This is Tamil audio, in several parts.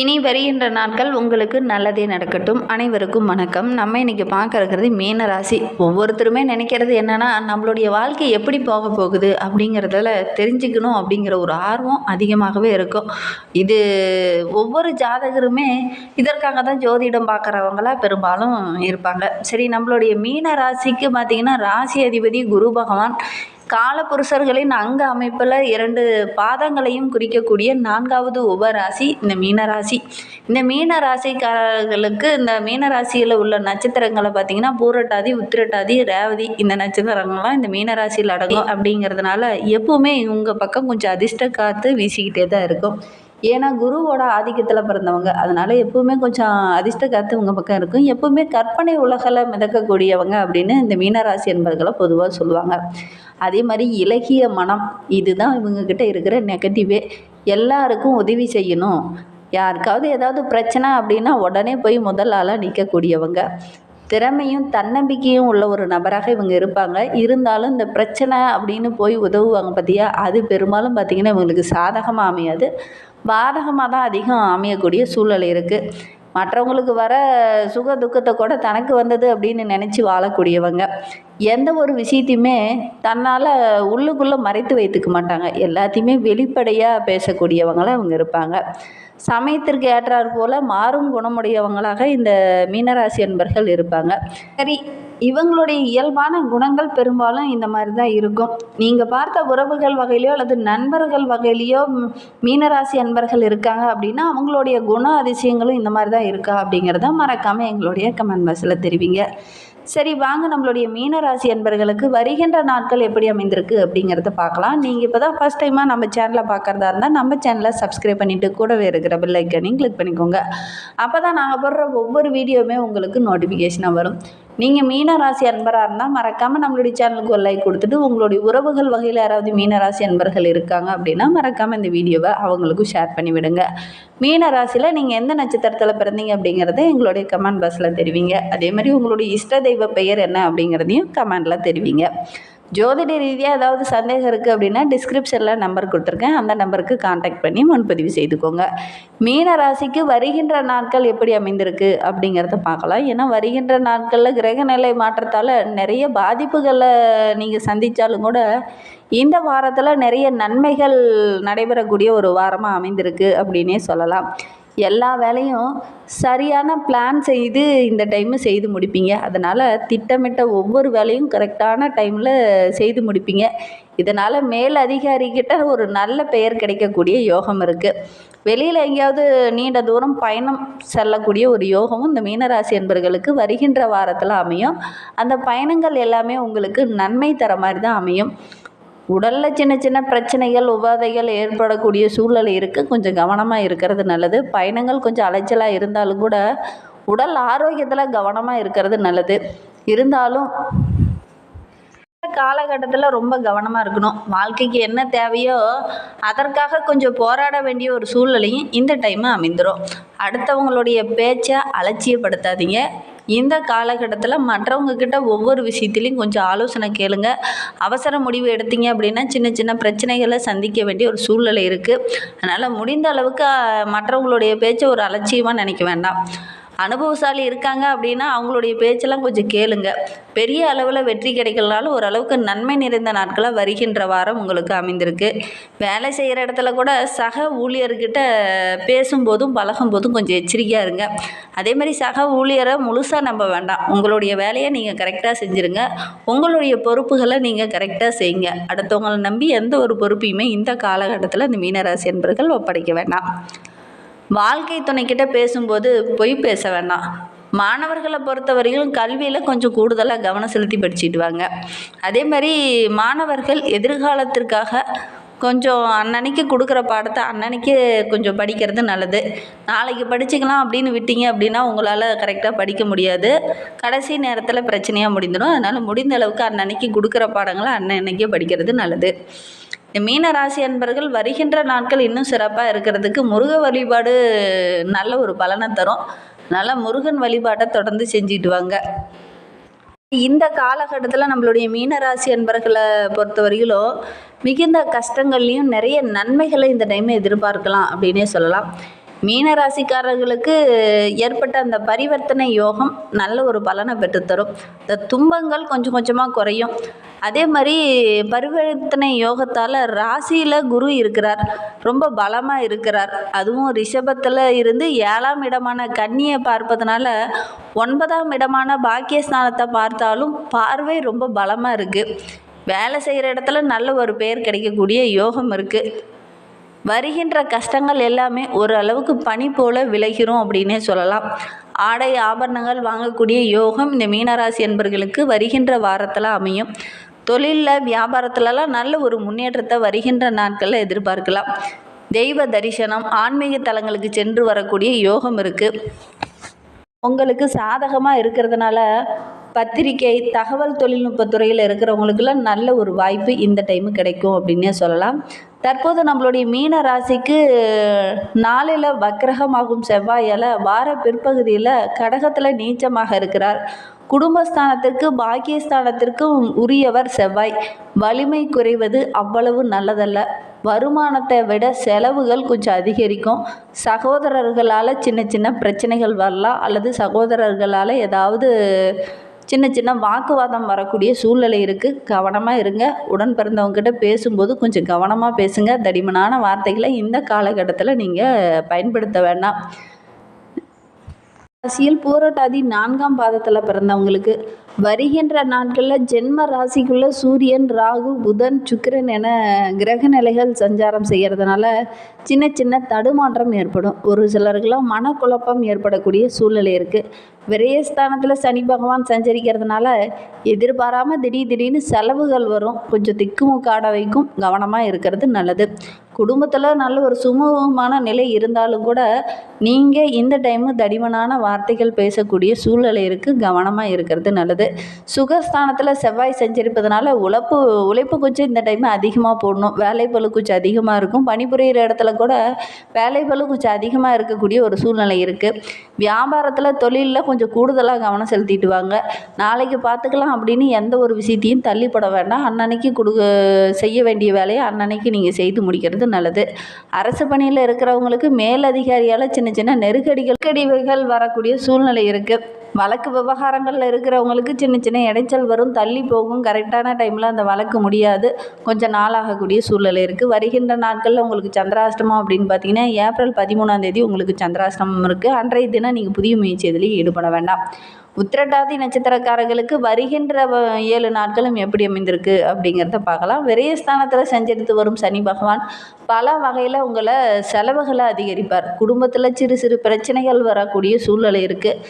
இனி வருகின்ற நாட்கள் உங்களுக்கு நல்லதே நடக்கட்டும். அனைவருக்கும் வணக்கம். நம்ம இன்னைக்கு பார்க்கறது மீன ராசி. ஒவ்வொருத்தருமே நினைக்கிறது என்னன்னா நம்மளுடைய வாழ்க்கை எப்படி போக போகுது அப்படிங்கிறதுல தெரிஞ்சுக்கணும் அப்படிங்கிற ஒரு ஆர்வம் அதிகமாகவே இருக்கும். இது ஒவ்வொரு ஜாதகருமே இதற்காக தான் ஜோதிடம் பார்க்குறவங்களா பெரும்பாலும் இருப்பாங்க. சரி நம்மளுடைய மீன ராசிக்கு பார்த்திங்கன்னா ராசி அதிபதி குரு பகவான். காலபுருஷர்களின் அங்க அமைப்பில் இரண்டு பாதங்களையும் குறிக்கக்கூடிய நான்காவது உபராசி இந்த மீனராசி. இந்த மீனராசிக்காரர்களுக்கு இந்த மீனராசியில் உள்ள நட்சத்திரங்களை பார்த்தீங்கன்னா பூரட்டாதி உத்திரட்டாதி ரேவதி இந்த நட்சத்திரங்கள்லாம் இந்த மீனராசியில் அடங்கும் அப்படிங்கிறதுனால எப்பவுமே இவங்க பக்கம் கொஞ்சம் அதிர்ஷ்ட காற்று வீசிக்கிட்டே தான் இருக்கும். ஏன்னா குருவோட ஆதிக்கத்தில் பிறந்தவங்க. அதனால் எப்பவுமே கொஞ்சம் அதிர்ஷ்ட காற்று உங்கள் பக்கம் இருக்கும். எப்பவுமே கற்பனை உலகில் மிதக்கக்கூடியவங்க அப்படின்னு இந்த மீனராசி என்பர்களை பொதுவாக சொல்லுவாங்க. அதே மாதிரி இலகிய மனம் இதுதான் இவங்கக்கிட்ட இருக்கிற நெகட்டிவே எல்லாருக்கும் உதவி செய்யணும். யாருக்காவது ஏதாவது பிரச்சனை அப்படின்னா உடனே போய் முதல் ஆளாக நிற்கக்கூடியவங்க திறமையும் தன்னம்பிக்கையும் உள்ள ஒரு நபராக இவங்க இருப்பாங்க. இருந்தாலும் இந்த பிரச்சனை அப்படின்னு போய் உதவுவாங்க பார்த்தியா அது பெரும்பாலும் பார்த்திங்கன்னா இவங்களுக்கு சாதகமாக அமையாது. பாதகமாக தான் அதிகம் அமையக்கூடிய சூழ்நிலை இருக்குது மற்றவங்களுக்கு வர சுக துக்கத்தை கூட தனக்கு வந்தது அப்படின்னு நினச்சி வாழக்கூடியவங்க. எந்த ஒரு விஷயத்தையுமே தன்னால் உள்ளுக்குள்ளே மறைத்து வைத்துக்க மாட்டாங்க. எல்லாத்தையுமே வெளிப்படையாக பேசக்கூடியவங்களாக அவங்க இருப்பாங்க. சமயத்திற்கு ஏற்றாற் போல் மாறும் குணமுடையவங்களாக இந்த மீனராசி அன்பர்கள் இருப்பாங்க. சரி இவங்களுடைய இயல்பான குணங்கள் பெரும்பாலும் இந்த மாதிரி தான் இருக்கும். நீங்கள் பார்த்த உறவுகள் வகையிலையோ அல்லது நண்பர்கள் வகையிலையோ மீனராசி அன்பர்கள் இருக்காங்க அப்படின்னா அவங்களுடைய குண அதிசயங்களும் இந்த மாதிரி தான் இருக்கா அப்படிங்கிறத மறக்காமல் எங்களுடைய கமெண்ட் பாக்ஸில் தெரிவிங்க. சரி வாங்க நம்மளுடைய மீனராசி அன்பர்களுக்கு வருகின்ற நாட்கள் எப்படி அமைந்திருக்கு அப்படிங்கிறத பார்க்கலாம். நீங்கள் இப்போ தான் ஃபஸ்ட் டைமாக நம்ம சேனலை பார்க்குறதா இருந்தால் நம்ம சேனலை சப்ஸ்கிரைப் பண்ணிவிட்டு கூடவே இருக்கிற பெல் ஐக்கனையும் கிளிக் பண்ணிக்கோங்க. அப்போ தான் நாங்கள் போடுற ஒவ்வொரு வீடியோவுமே உங்களுக்கு நோட்டிஃபிகேஷனாக வரும். நீங்கள் மீனராசி அன்பராக இருந்தால் மறக்காமல் நம்மளுடைய சேனலுக்கு ஒரு லைக் கொடுத்துட்டு உங்களுடைய உறவுகள் வகையில் யாராவது மீனராசி அன்பர்கள் இருக்காங்க அப்படின்னா மறக்காமல் இந்த வீடியோவை அவங்களுக்கும் ஷேர் பண்ணி விடுங்க. மீனராசியில் நீங்கள் எந்த நட்சத்திரத்தில் பிறந்தீங்க அப்படிங்கிறத எங்களுடைய கமெண்ட் பாக்ஸில் தெரிவிங்க. அதே மாதிரி உங்களுடைய இஷ்ட தெய்வ பெயர் என்ன அப்படிங்கிறதையும் கமெண்டில் தெரிவிங்க. ஜோதிட ரீதியாக ஏதாவது சந்தேகம் இருக்குது அப்படின்னா டிஸ்கிரிப்ஷனில் நம்பர் கொடுத்துருக்கேன். அந்த நம்பருக்கு காண்டாக்ட் பண்ணி முன்பதிவு செய்துக்கோங்க. மீன ராசிக்கு வருகின்ற நாட்கள் எப்படி அமைந்திருக்கு அப்படிங்கிறத பார்க்கலாம். ஏன்னா வருகின்ற நாட்களில் கிரகநிலை மாற்றத்தால் நிறைய பாதிப்புகளை நீங்கள் சந்தித்தாலும் கூட இந்த வாரத்தில் நிறைய நன்மைகள் நடைபெறக்கூடிய ஒரு வாரமாக அமைந்திருக்கு அப்படின்னே சொல்லலாம். எல்லா வேலையும் சரியான பிளான் செய்து இந்த டைமு செய்து முடிப்பீங்க. அதனால் திட்டமிட்ட ஒவ்வொரு வேலையும் கரெக்டான டைமில் செய்து முடிப்பீங்க. இதனால் மேல் அதிகாரிக்கிட்ட ஒரு நல்ல பெயர் கிடைக்கக்கூடிய யோகம் இருக்குது வெளியில் எங்கேயாவது நீண்ட தூரம் பயணம் செல்லக்கூடிய ஒரு யோகமும் இந்த மீனராசி என்பர்களுக்கு வருகின்ற வாரத்தில் அமையும். அந்த பயணங்கள் எல்லாமே உங்களுக்கு நன்மை தர மாதிரி தான் அமையும். உடலில் சின்ன சின்ன பிரச்சனைகள் உபாதைகள் ஏற்படக்கூடிய சூழ்நிலை இருக்குது கொஞ்சம் கவனமாக இருக்கிறது நல்லது. பயணங்கள் கொஞ்சம் அலைச்சலாக இருந்தாலும் கூட உடல் ஆரோக்கியத்தில் கவனமாக இருக்கிறது நல்லது. இருந்தாலும் காலகட்டத்தில் ரொம்ப கவனமாக இருக்கணும். வாழ்க்கைக்கு என்ன தேவையோ அதற்காக கொஞ்சம் போராட வேண்டிய ஒரு சூழ்நிலையும் இந்த டைமு அமைந்துடும் அடுத்தவங்களுடைய பேச்சை அலட்சியப்படுத்தாதீங்க. இந்த காலகட்டத்தில் மற்றவங்க கிட்ட ஒவ்வொரு விஷயத்துலையும் கொஞ்சம் ஆலோசனை கேளுங்க. அவசர முடிவு எடுத்தீங்க அப்படின்னா சின்ன சின்ன பிரச்சனைகளை சந்திக்க வேண்டிய ஒரு சூழ்நிலை இருக்குது அதனால் முடிந்த அளவுக்கு மற்றவங்களுடைய பேச்சை ஒரு அலட்சியமாக நினைக்க வேண்டாம். அனுபவசாலி இருக்காங்க அப்படின்னா அவங்களுடைய பேச்செல்லாம் கொஞ்சம் கேளுங்க. பெரிய அளவில் வெற்றி கிடைக்கலனாலும் ஓரளவுக்கு நன்மை நிறைந்த நாட்களாக வருகின்ற வாரம் உங்களுக்கு அமைந்திருக்கு. வேலை செய்கிற இடத்துல கூட சக ஊழியர்கிட்ட பேசும்போதும் பழகும்போதும் கொஞ்சம் எச்சரிக்கையாக இருங்க. அதே மாதிரி சக ஊழியரை முழுசாக நம்ப வேண்டாம். உங்களுடைய வேலையை நீங்கள் கரெக்டாக செஞ்சுருங்க. உங்களுடைய பொறுப்புகளை நீங்கள் கரெக்டாக செய்யுங்க. அடுத்தவங்களை நம்பி எந்த ஒரு பொறுப்பையுமே இந்த காலகட்டத்தில் இந்த மீனராசி என்பர்கள் ஒப்படைக்க வேண்டாம். வாழ்க்கை துணைக்கிட்ட பேசும்போது பொய் பேச வேண்டாம். மாணவர்களை பொறுத்தவரையிலும் கல்வியில் கொஞ்சம் கூடுதலாக கவனம் செலுத்தி படிச்சுட்டு வாங்க. அதே மாதிரி மாணவர்கள் எதிர்காலத்திற்காக கொஞ்சம் அன்னன்னைக்கு கொடுக்குற பாடத்தை அன்னன்னைக்கு கொஞ்சம் படிக்கிறது நல்லது. நாளைக்கு படிச்சுக்கலாம் அப்படின்னு விட்டீங்க அப்படின்னா உங்களால் கரெக்டாக படிக்க முடியாது. கடைசி நேரத்தில் பிரச்சனையாக முடிந்துடும் அதனால் முடிந்த அளவுக்கு அன்னன்னைக்கு கொடுக்குற பாடங்களை அன்னன்னைக்கே படிக்கிறது நல்லது. மீன ராசி அன்பர்கள் வருகின்ற நாட்கள் இன்னும் சிறப்பாக இருக்கிறதுக்கு முருக வழிபாடு நல்ல ஒரு பலனை தரும். அதனால் முருகன் வழிபாட்டை தொடர்ந்து செஞ்சுட்டு வாங்க. இந்த காலகட்டத்தில் நம்மளுடைய மீனராசி அன்பர்களை பொறுத்தவரையிலும் மிகுந்த கஷ்டங்கள்லையும் நிறைய நன்மைகளை இந்த டைம் எதிர்பார்க்கலாம் அப்படின்னே சொல்லலாம். மீனராசிக்காரர்களுக்கு ஏற்பட்ட அந்த பரிவர்த்தனை யோகம் நல்ல ஒரு பலனை பெற்றுத்தரும். இந்த துன்பங்கள் கொஞ்சம் கொஞ்சமாக குறையும். அதே மாதிரி பரிவர்த்தனை யோகத்தால் ராசியில் குரு இருக்கிறார். ரொம்ப பலமாக இருக்கிறார். அதுவும் ரிஷபத்தில் இருந்து ஏழாம் இடமான கன்னியை பார்ப்பதனால ஒன்பதாம் இடமான பாக்கியஸ்தானத்தை பார்த்தாலும் பார்வை ரொம்ப பலமாக இருக்குது வேலை செய்கிற இடத்துல நல்ல ஒரு பெயர் கிடைக்கக்கூடிய யோகம் இருக்குது வருகின்ற கஷ்டங்கள் எல்லாமே ஓரளவுக்கு பனி போல விளைகிறோம் அப்படின்னே சொல்லலாம். ஆடை ஆபரணங்கள் வாங்கக்கூடிய யோகம் இந்த மீனராசி என்பர்களுக்கு வருகின்ற வாரத்தில் அமையும். தொழிலில் வியாபாரத்துலலாம் நல்ல ஒரு முன்னேற்றத்தை வருகின்ற நாட்களில் எதிர்பார்க்கலாம். தெய்வ தரிசனம் ஆன்மீக தலங்களுக்கு சென்று வரக்கூடிய யோகம் இருக்குது உங்களுக்கு சாதகமாக இருக்கிறதுனால பத்திரிக்கை தகவல் தொழில்நுட்ப துறையில் இருக்கிறவங்களுக்கெல்லாம் நல்ல ஒரு வாய்ப்பு இந்த டைமு கிடைக்கும் அப்படின்னே சொல்லலாம். தற்போது நம்மளுடைய மீன ராசிக்கு நாளில் வக்கிரகமாகும் செவ்வாயால் வார பிற்பகுதியில் கடகத்தில் நீச்சமாக இருக்கிறார். குடும்பஸ்தானத்திற்கு பாக்கியஸ்தானத்திற்கும் உரியவர் செவ்வாய். வலிமை குறைவது அவ்வளவு நல்லதல்ல. வருமானத்தை விட செலவுகள் கொஞ்சம் அதிகரிக்கும். சகோதரர்களால் சின்ன சின்ன பிரச்சனைகள் வரலாம் அல்லது சகோதரர்களால் ஏதாவது சின்ன சின்ன வாக்குவாதம் வரக்கூடிய சூழ்நிலை இருக்குது கவனமாக இருங்க. உடன் பிறந்தவங்ககிட்ட பேசும்போது கொஞ்சம் கவனமாக பேசுங்க. தடிமனான வார்த்தைகளை இந்த காலகட்டத்தில் நீங்கள் பயன்படுத்த வேண்டாம். ராசியில் பூரட்டாதி நான்காம் பாதத்தில் பிறந்தவங்களுக்கு வருகின்ற நாட்களில் ஜென்ம ராசிக்குள்ள சூரியன் ராகு புதன் சுக்கிரன் என கிரக நிலைகள் சஞ்சாரம் செய்கிறதுனால சின்ன சின்ன தடுமாற்றம் ஏற்படும். ஒரு சிலருக்கெல்லாம் மனக்குழப்பம் ஏற்படக்கூடிய சூழ்நிலை இருக்குது விரயஸ்தானத்தில் சனி பகவான் சஞ்சரிக்கிறதுனால எதிர்பாராமல் திடீர் திடீர்னு செலவுகள் வரும். கொஞ்சம் திக்குமுக்காட வைக்கும். கவனமாக இருக்கிறது நல்லது. குடும்பத்தில் நல்ல ஒரு சுமூகமான நிலை இருந்தாலும் கூட நீங்கள் இந்த டைமு தடிமனான வார்த்தைகள் பேசக்கூடிய சூழ்நிலை இருக்குது கவனமாக இருக்கிறது நல்லது. சுகஸ்தானத்தில் செவ்வாய் சஞ்சரிப்பதனால உழைப்பு உழைப்பு கொஞ்சம் இந்த டைம் அதிகமாக போடணும். வேலை பழு கொஞ்சம் அதிகமாக இருக்கும். பணிபுரிகிற இடத்துல கூட வேலை பழு கொஞ்சம் அதிகமாக இருக்கக்கூடிய ஒரு சூழ்நிலை இருக்குது வியாபாரத்தில் தொழிலில் கொஞ்சம் கூடுதலாக கவனம் செலுத்திட்டு வாங்க நாளைக்கு பார்த்துக்கலாம் அப்படின்னு எந்த ஒரு விஷயத்தையும் தள்ளிப்பட வேண்டாம். அன்னன்னைக்கு கொடு செய்ய வேண்டிய வேலையை அன்னன்னைக்கு நீங்கள் செய்து முடிக்கிறது நல்லது. அரசு பணியில் இருக்கிறவங்களுக்கு மேலதிகாரியால் சின்ன சின்ன நெருக்கடிகள் நெருக்கடிகள் வரக்கூடிய சூழ்நிலை இருக்குது வழக்கு விவகாரங்களில் இருக்கிறவங்களுக்கு சின்ன சின்ன இடைச்சல் வரும் தள்ளி போகும். கரெக்டான டைமில் அந்த வழக்கு முடியாது. கொஞ்சம் நாளாகக்கூடிய சூழ்நிலை இருக்குது வருகின்ற நாட்களில் உங்களுக்கு சந்திராஷ்டமம் அப்படின்னு பார்த்தீங்கன்னா ஏப்ரல் பதிமூணாம் தேதி உங்களுக்கு சந்திராஷ்டமம் இருக்குது அன்றைய தினம் நீங்கள் புதிய முயற்சி எதுலேயும் ஈடுபட வேண்டாம். உத்திரட்டாதி நட்சத்திரக்காரர்களுக்கு வருகின்ற வ- ஏழு நாட்களும் எப்படி அமைந்திருக்கு அப்படிங்கிறத பார்க்கலாம். விரயஸ்தானத்தில் சஞ்சரித்து வரும் சனி பகவான் பல வகையில் உங்களை செலவுகளை அதிகரிப்பார். குடும்பத்தில் சிறு சிறு பிரச்சனைகள் வரக்கூடிய சூழ்நிலை இருக்குது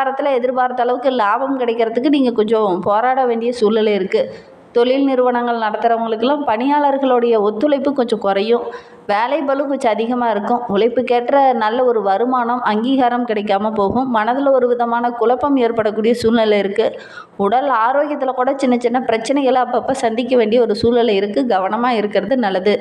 வியாபாரத்தில் எதிர்பார்த்த அளவுக்கு லாபம் கிடைக்கிறதுக்கு நீங்கள் கொஞ்சம் போராட வேண்டிய சூழ்நிலை இருக்குது தொழில் நிறுவனங்கள் நடத்துகிறவங்களுக்கெல்லாம் பணியாளர்களுடைய ஒத்துழைப்பு கொஞ்சம் குறையும். வேலை பளு கொஞ்சம் அதிகமாக இருக்கும். உழைப்புக்கேற்ற நல்ல ஒரு வருமானம் அங்கீகாரம் கிடைக்காம போகும். மனதில் ஒரு விதமான குழப்பம் ஏற்படக்கூடிய சூழ்நிலை இருக்குது உடல் ஆரோக்கியத்தில் கூட சின்ன சின்ன பிரச்சனைகளை அப்பப்போ சந்திக்க வேண்டிய ஒரு சூழ்நிலை இருக்குது கவனமாக இருக்கிறது நல்லது.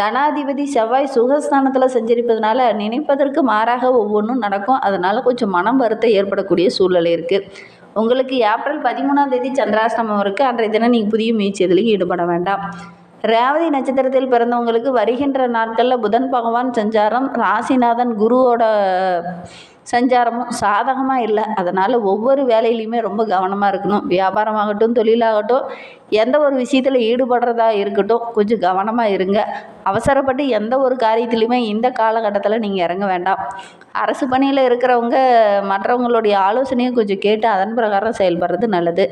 தனாதிபதி செவ்வாய் சுகஸ்தானத்தில் சஞ்சரிப்பதனால நினைப்பதற்கு மாறாக ஒவ்வொன்றும் நடக்கும். அதனால் கொஞ்சம் மனம் வருத்தம் ஏற்படக்கூடிய சூழ்நிலை இருக்குது உங்களுக்கு ஏப்ரல் பதிமூணாம் தேதி சந்திராஷ்டமம் இருக்குது அன்றைய தினம் நீங்கள் புதிய முயற்சி எதுலையும் ஈடுபட வேண்டாம். ரேவதி நட்சத்திரத்தில் பிறந்தவங்களுக்கு வருகின்ற நாட்களில் புதன் பகவான் சஞ்சாரம் ராசிநாதன் குருவோட சஞ்சாரமும் சாதகமாக இல்லை. அதனால் ஒவ்வொரு வேலையிலையுமே ரொம்ப கவனமாக இருக்கணும். வியாபாரமாகட்டும் தொழிலாகட்டும் எந்த ஒரு விஷயத்தில் ஈடுபடுறதா இருக்கட்டும் கொஞ்சம் கவனமாக இருங்க. அவசரப்பட்டு எந்த ஒரு காரியத்திலையுமே இந்த காலகட்டத்தில் நீங்கள் இறங்க வேண்டாம். அரசு பணியில் இருக்கிறவங்க மற்றவங்களுடைய ஆலோசனையும் கொஞ்சம் கேட்டு அதன் பிரகாரம் செயல்படுறது நல்லது.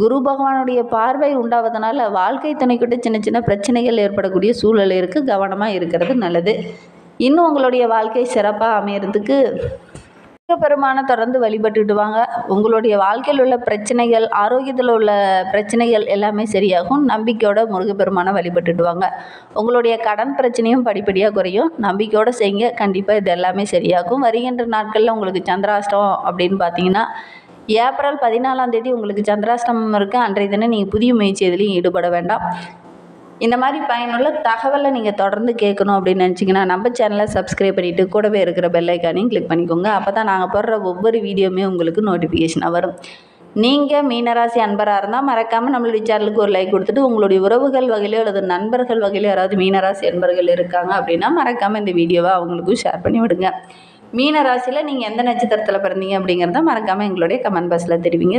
குரு பகவானுடைய பார்வை உண்டாவதனால வாழ்க்கை துணைக்கிட்ட சின்ன சின்ன பிரச்சனைகள் ஏற்படக்கூடிய சூழல் இருக்குது கவனமாக இருக்கிறது நல்லது. இன்னும் உங்களுடைய வாழ்க்கை சிறப்பாக அமையறதுக்கு பெருமானை தொடர்ந்து வழிபட்டுட்டு வாங்க உங்களுடைய வாழ்க்கையில் உள்ள பிரச்சனைகள் ஆரோக்கியத்தில் உள்ள பிரச்சனைகள் எல்லாமே சரியாகும். நம்பிக்கையோட முருகப்பெருமானை வழிபட்டுட்டு வாங்க உங்களுடைய கடன் பிரச்சனையும் படிப்படியாக குறையும். நம்பிக்கையோடு செய்யுங்க. கண்டிப்பாக இது எல்லாமே சரியாகும். வருகின்ற நாட்களில் உங்களுக்கு சந்திராஷ்டம் அப்படின்னு பார்த்தீங்கன்னா ஏப்ரல் பதினாலாம் தேதி உங்களுக்கு சந்திராஷ்டமம் இருக்குது அன்றைய தினம் நீங்கள் புதிய முயற்சி எதுலையும் ஈடுபட வேண்டாம். இந்த மாதிரி பயனுள்ள தகவலை நீங்கள் தொடர்ந்து கேட்கணும் அப்படின்னு நினச்சிங்கன்னா நம்ம சேனலை சப்ஸ்கிரைப் பண்ணிவிட்டு கூடவே இருக்கிற பெல்லைக்கானையும் கிளிக் பண்ணிக்கோங்க. அப்போ தான் நாங்கள் போடுற ஒவ்வொரு வீடியோவுமே உங்களுக்கு நோட்டிஃபிகேஷனாக வரும். நீங்கள் மீனராசி அன்பராக இருந்தால் மறக்காமல் நம்மளுடைய சேனலுக்கு ஒரு லைக் கொடுத்துட்டு உங்களுடைய உறவுகள் வகையிலோ அல்லது நண்பர்கள் வகையிலோ யாராவது மீனராசி அன்பர்கள் இருக்காங்க அப்படின்னா மறக்காமல் இந்த வீடியோவை அவங்களுக்கும் ஷேர் பண்ணி விடுங்க மீன ராசியில் நீங்கள் எந்த நட்சத்திரத்தில் பிறந்தீங்க அப்படிங்கிறத மறக்காமல் எங்களுடைய கமெண்ட் பாக்ஸில் தெரிவிங்க.